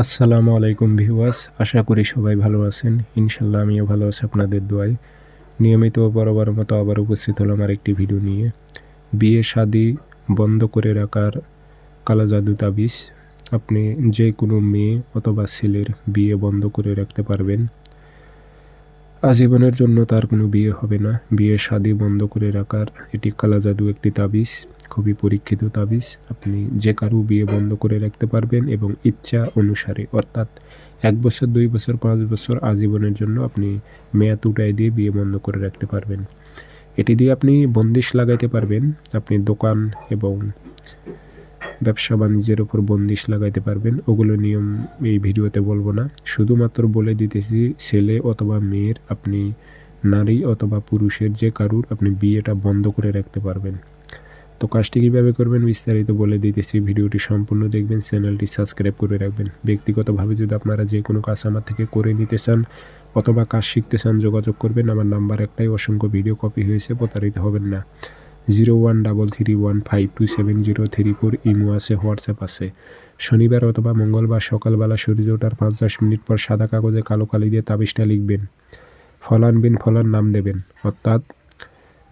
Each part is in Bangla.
আসসালামু আলাইকুম ভিউয়ার্স, আশা করি সবাই ভালো আছেন। ইনশাল্লাহ আমিও ভালো আছি আপনাদের দোয়ায়। নিয়মিত বরাবর মতো আবার উপস্থিত হলাম আর একটি ভিডিও নিয়ে। বিয়ে শাদি বন্ধ করে রাখার কালা জাদু তাবিজ। আপনি যে কোনো মেয়ে অথবা ছেলের বিয়ে বন্ধ করে রাখতে পারবেন। আজীবনের জন্য তার কোনো বিয়ে হবে না। বিয়ে শাদি বন্ধ করে রাখার এটি কালা জাদু একটি তাবিজ। খুবই পরীক্ষিত তাবিজ। আপনি যে কারও বিয়ে বন্ধ করে রাখতে পারবেন এবং ইচ্ছা অনুসারে, অর্থাৎ এক বছর, দুই বছর, পাঁচ বছর আজীবনের জন্য আপনি মেয়াদ উঠাই দিয়ে বিয়ে বন্ধ করে রাখতে পারবেন। এটি দিয়ে আপনি বন্দিশ লাগাইতে পারবেন। আপনি দোকান এবং ব্যবসা বাণিজ্যের উপর বন্দিশ লাগাইতে পারবেন। ওগুলো নিয়ম এই ভিডিওতে বলব না। শুধুমাত্র বলে দিতেছি, ছেলে অথবা মেয়ের, আপনি নারী অথবা পুরুষের যে কারুর আপনি বিয়েটা বন্ধ করে রাখতে পারবেন। তো কাজটি কীভাবে করবেন বিস্তারিত বলে দিতেছি। ভিডিওটি সম্পূর্ণ দেখবেন, চ্যানেলটি সাবস্ক্রাইব করে রাখবেন। ব্যক্তিগতভাবে যদি আপনারা যে কোনো কাজ আমার থেকে করে নিতে চান অথবা কাজ শিখতে চান, যোগাযোগ করবেন। আমার নাম্বার একটাই, অসংখ্য ভিডিও কপি হয়েছে, প্রতারিত হবেন না। Zero one double three one five two seven zero three four imo আছে, হোয়াটসঅ্যাপ আছে। শনিবার অথবা মঙ্গলবার সকালবেলা সূর্য ওঠার পাঁচ দশ মিনিট পর সাদা কাগজে কালো কালি দিয়ে তাবিজটা লিখবেন। ফল আনবেন ফলার নাম দেবেন, অর্থাৎ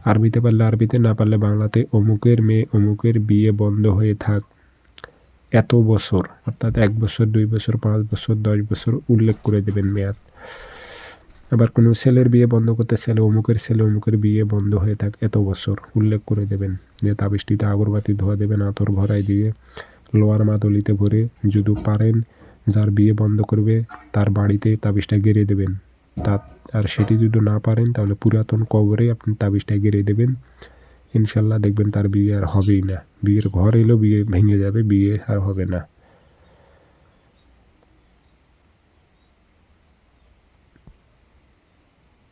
আরবিতে পারলে আরবিতে, না পারলে বাংলাতে। অমুকের মেয়ে, অমুকের বিয়ে বন্ধ হয়ে থাক। এত বছর, অর্থাৎ এক বছর, দুই বছর, পাঁচ বছর, দশ বছর উল্লেখ করে দেবেন মেয়াদ। আবার কোনো ছেলের বিয়ে বন্ধ করতে ছেলে অমুকের ছেলে, অমুকের বিয়ে বন্ধ হয়ে থাক, এত বছর উল্লেখ করে দেবেন। যে তাবিষ্টিতে আগরবাতি ধোয়া দেবেন, আতর ভরাই দিয়ে লোয়ার মাদলিতে ভরে যদি পারেন, যার বিয়ে বন্ধ করবে, তার বাড়িতে তাবিজটা গেড়ে দেবেন। তা আর সেটি যদি না পারেন, তাহলে পুরাতন কবরে আপনি তাবিজটা গেড়ে দেবেন। ইনশাল্লাহ দেখবেন তার বিয়ে আর হবেই না। বিয়ের ঘর এলেও বিয়ে ভেঙে যাবে, বিয়ে আর হবে না।